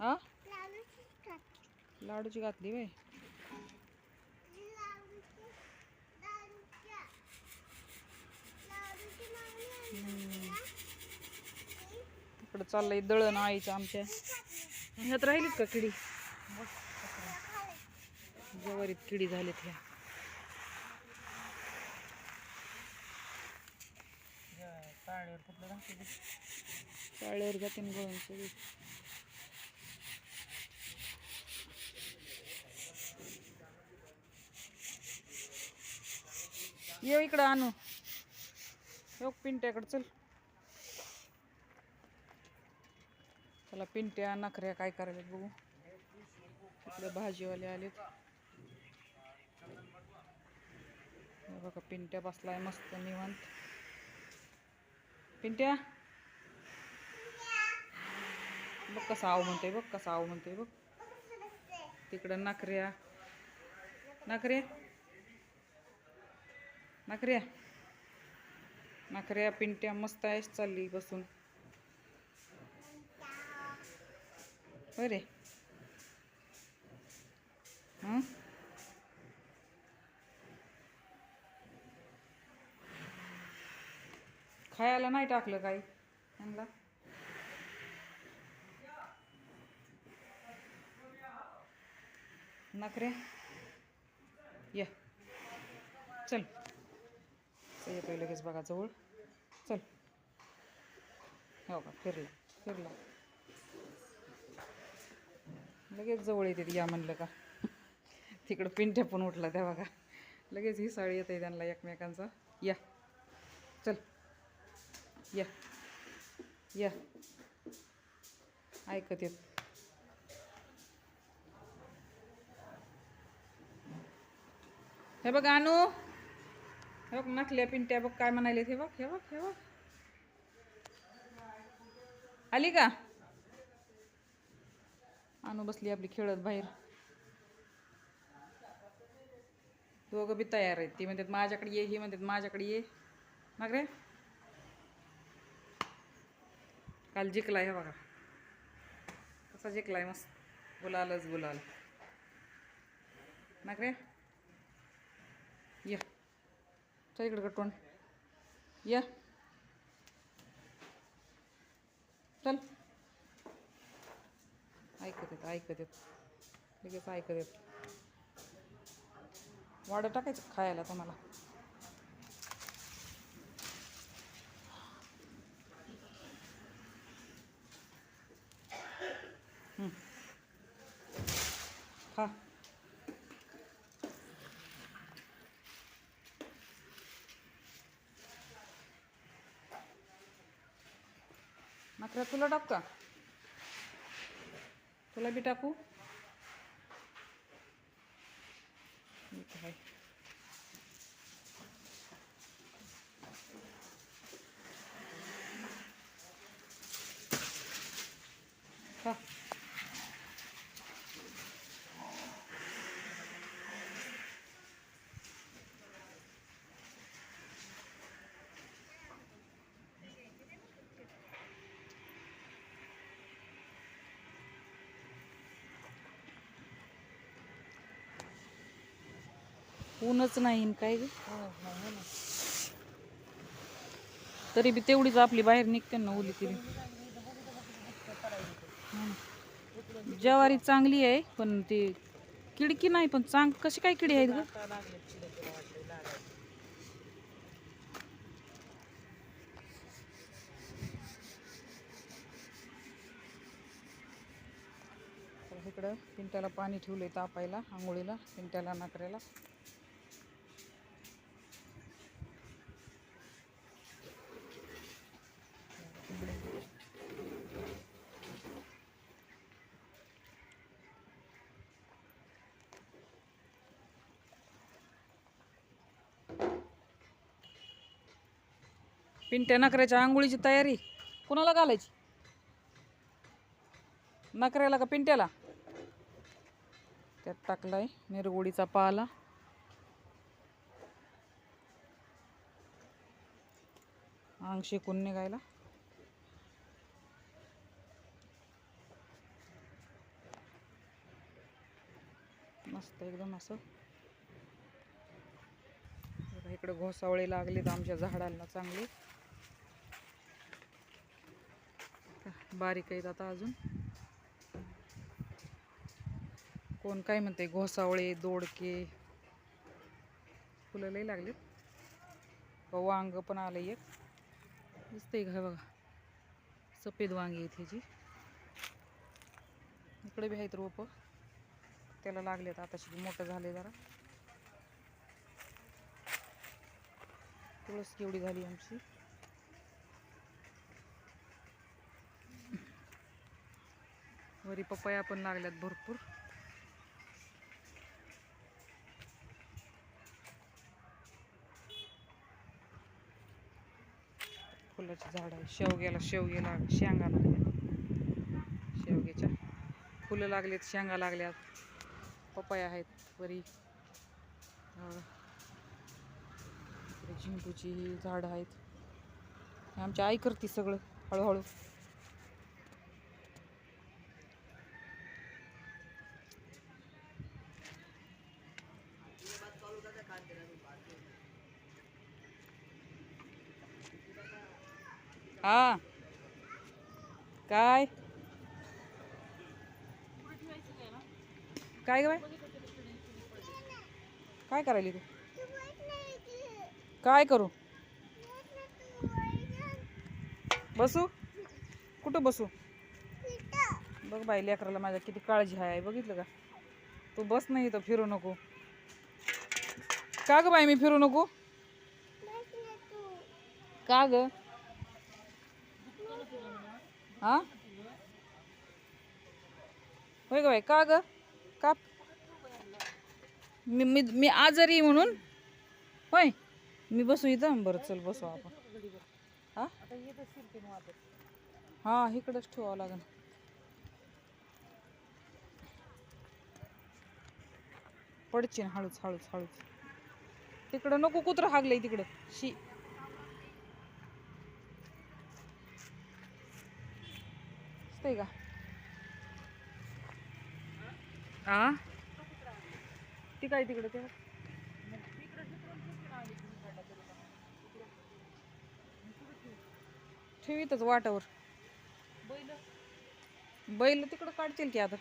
हा? लाडूची घातली ना? इकडं चाललंय दळण आईच्या आमच्या. ह्यात राहिलीत का किडी? जवारीत किडी झालीत ह्या. चाळ्यावर जाते न गळून सगळी. ये इकडं आणू. योग पिंट्याकडं? चल. चला पिंट्या नखऱ्या काय करायला बघू. इकडे भाजीवाले आलेत. बघा पिंट्या बसलाय मस्त निवांत. पिंट्या? बघ कसा आव म्हणते बघ कसा आव म्हणते बघ. तिकडं नखऱ्या. नखऱ्या नाकऱ्या नाकऱ्या पिंट्या मस्त आहेस चालली बसून. बरे हं? खायला नाही टाकलं काही. त्यांना नखरे या. चल. चल येतोय लगेच बघा जवळ. चल. हो का फिरला फिरला. लगेच जवळ येते या म्हणलं का. तिकडं पिंट्या पण उठला त्या बघा. लगेच ही साडी येते त्यांना एकमेकांचा. या. चल. या. या. ऐकत येत. हे बघा अनु. हे बघ नकल्या पिंट्या बघ काय म्हणाले हे बघ हे बघ हे बघ. आली का? आणू बसली आपली खेळत बाहेर. दोघं बी तयार आहेत. ती म्हणतात माझ्याकडे ये ही म्हणतात माझ्याकडे ये. मग रे? काल जिंकलाय हे बघा. कसा जिंकलाय मस्त. बोलालच बोलाल मग रे? ये. चल इकडे कटवण या. चल. ऐकत येत ऐकत येत. लगेच ऐकत येत. वाडं टाकायचं खायला तुम्हाला. खा. मात्र तुला टाकू का? तुला बी टाकू? ऊनच नाही काय ग. तरी बी तेवढीच आपली बाहेर निघते ना उली तरी. ज्वारी चांगली आहे पण ती किडकी नाही पण चांग कशी काय किडी आहेत ग? इकडं पिंट्याला पाणी ठेवलंय तापायला आंघोळीला पिंट्याला नाकऱ्याला पिंट्या नकऱ्याच्या आंघोळीची तयारी. कुणाला घालायची? नकऱ्याला का पिंट्याला? त्यात टाकलाय निरगुडीचा पाला. अंग शेकून निघायला. मस्त एकदम असं. इकडे घोसावळे लागलेत आमच्या झाडांना चांगले. बारीक आहेत आता अजून. कोण काय म्हणते घोसावळे दोडके. फुलं लई लागलेत. वांग पण आलं एक. दिसतंय का बघा? सफेद वांगी आहेत ह्याची. इकडे बी आहेत रोपं. त्याला लागलेत आताशी. मोठं झाले जरा. तुळस केवढी झाली आमची? तरी पपया पण लागल्यात भरपूर. फुलाची झाड आहे शेवग्याला शेवग्याला शेंगा लागल्या. शेवग्याच्या फुलं लागलेत शेंगा लागल्यात. पपया आहेत वरी. झिंकूची ही झाडं आहेत. आमच्या आई करते सगळं हळूहळू. हा. काय? काय ग बाय काय करायली तू? काय करू? बसू? कुठं बसू? बघ बाई लेकराला माझ्या किती काळजी आहे. बघितलं का? तू बस नाही तर फिरू नको. का ग बाई मी फिरू नको? का ग? हां? होय ग बाई का ग? का? मी मी मी आजारी म्हणून होय मी बसू इथं. बरं चल बसू आपण. हां? हां इकडंच ठेवावं लागेल. पडची ना हळूच हळूच हळूच. तिकडं नको कुत्र हागलंय तिकडं. शी. दिसतंय का? आ? ती काय तिकडं ते? ठेवीतच वाटावर. बैल तिकडं काढतील की आता?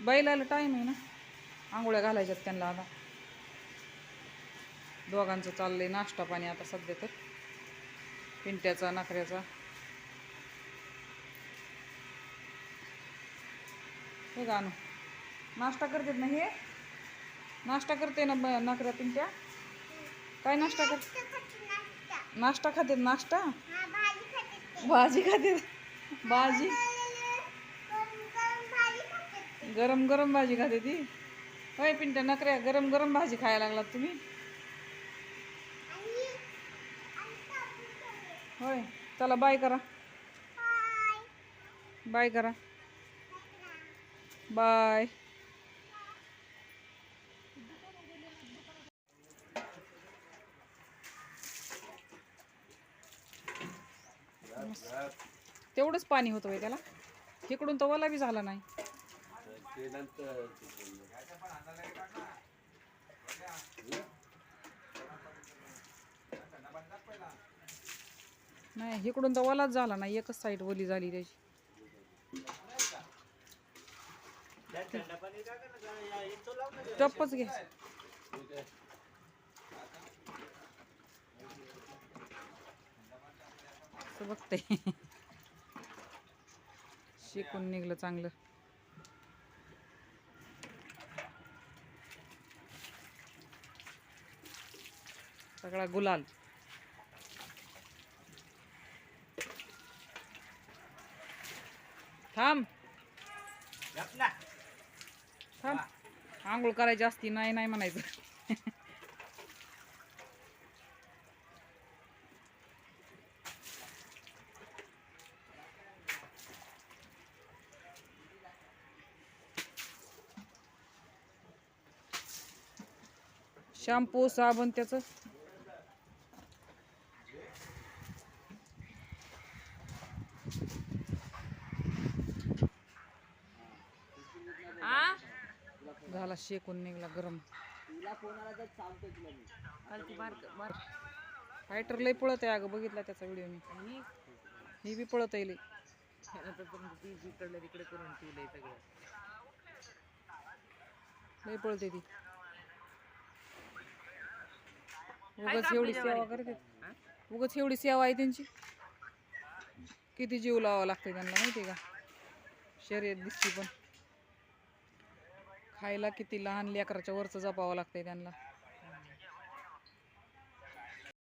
बैलाला टाईम आहे ना? आंघोळ्या घालायच्यात त्यांना आता. दोघांचं चाललंय नाश्ता पाणी आता सध्या तर. पिंट्याचा नखऱ्याचा. हे गाणं नाश्ता करतात ना हे नाश्ता करते ना ब- नखऱ्या पिंट्या काय नाश्ता कर नाश्ता खाते नाश्ता. भाजी खाते ते. भाजी गरम गरम भाजी खाते ते. होय पिंट्या नकऱ्या गरम गरम भाजी खायला लागलात तुम्ही. होय चला बाय करा. बाय करा बाय. तेवढंच पाणी होतं होय त्याला. इकडून तर ओला बी झाला नाही. नाही इकडून तवालाच झाला नाही. एकच साईड ओली झाली त्याची. टप्पच घे. बघते. शिकून निघलं चांगलं. सगळा गुलाल. आंघोळ करायची असती नाही नाही म्हणायचं. शॅम्पू साबण त्याचं. शेकून निघला गरम. फायटर लय पळत आहे अगं बघितला त्याचा व्हिडिओ मी. ही बी पळत आहे सगळं. लय पळते ती. उगाच एवढी सेवा करते. उगाच एवढी सेवा आहे त्यांची. किती जीव लावावा लागते त्यांना माहिती आहे का? शर्यत दिसती पण. खायला किती लहान लेकराच्या वरचं जपावं लागतंय त्यांना.